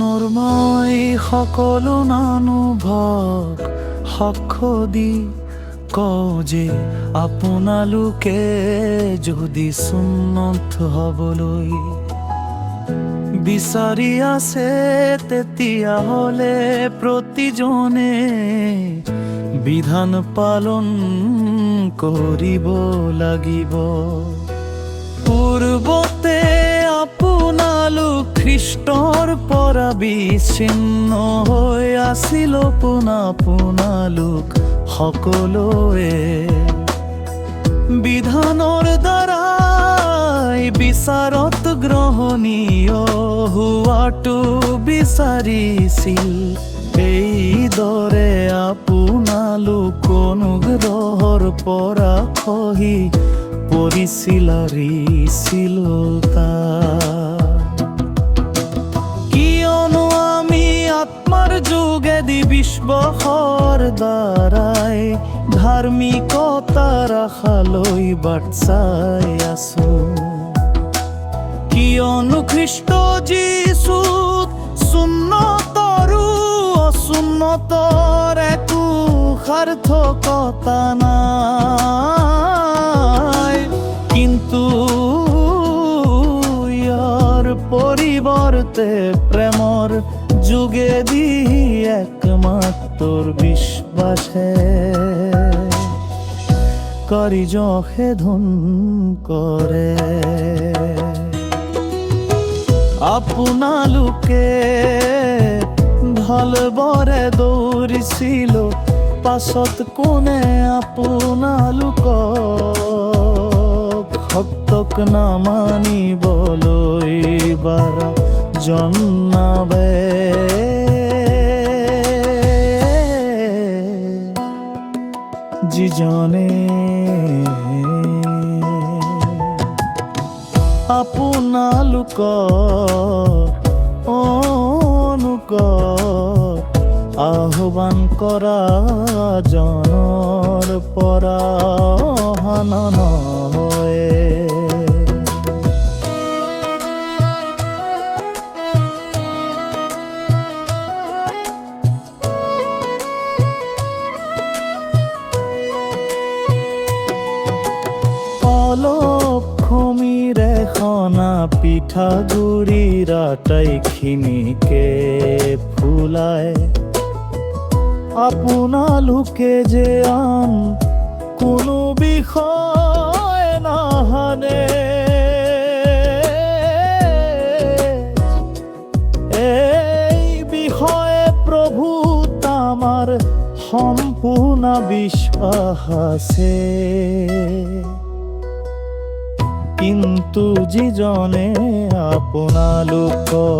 মই সকলো নানুভক সক্ষ দি কওঁ যে আপোনালোকে যদি সুন্নত হবলৈ বিচাৰি আছে তেতিয়া হ'লে প্ৰতিজনে বিধান পালন কৰিব লাগিব। পূৰ্বতে খ্ৰীষ্টৰ পৰা বিচ্ছিন্ন হৈ আছিল পোনা আপোনালোক সকলোৱে বিধানৰ দ্বাৰাই বিচাৰত গ্ৰহণীয় হোৱাটো বিচাৰিছিল এইদৰে আপোনালোক অনুগ্ৰহৰ পৰা খহি পৰিছিল কিয়নো যোগেদি বিশ্বাসৰ দ্বাৰাই ধাৰ্মিকতাৰ আশালৈ বাট চাই আছো কিয়নো খ্ৰীষ্ট যীশুত সুন্নতৰো অসুন্নতৰ একো সাৰ্থকতা নাই। কিন্তু ইয়াৰ পৰিৱৰ্তে প্ৰেমৰ যোগেদি একমাত্ৰ বিশ্বাসে। করি কাৰ্যহে ধন কৰে আপোনালোকে ভালবৰে দৌৰিছিল পাছত কোনে আপোনালোকক ভক্তক নামানিবলৈ বাৰা জনাবে যিজনে আপোনালোক অনুক আহ্বান কৰা জনৰ পৰা অহা অলপ খমিৰে খনা পিঠাগুড়িৰ আটাইখিনিকে ফুলাই। আপোনালোকে যে আন কোনো বিষয় নাহানে। এই বিষয়ে প্ৰভু আমাৰ সম্পূৰ্ণ বিশ্বাস আছে। কিন্তু যিজনে আপোনালোকৰ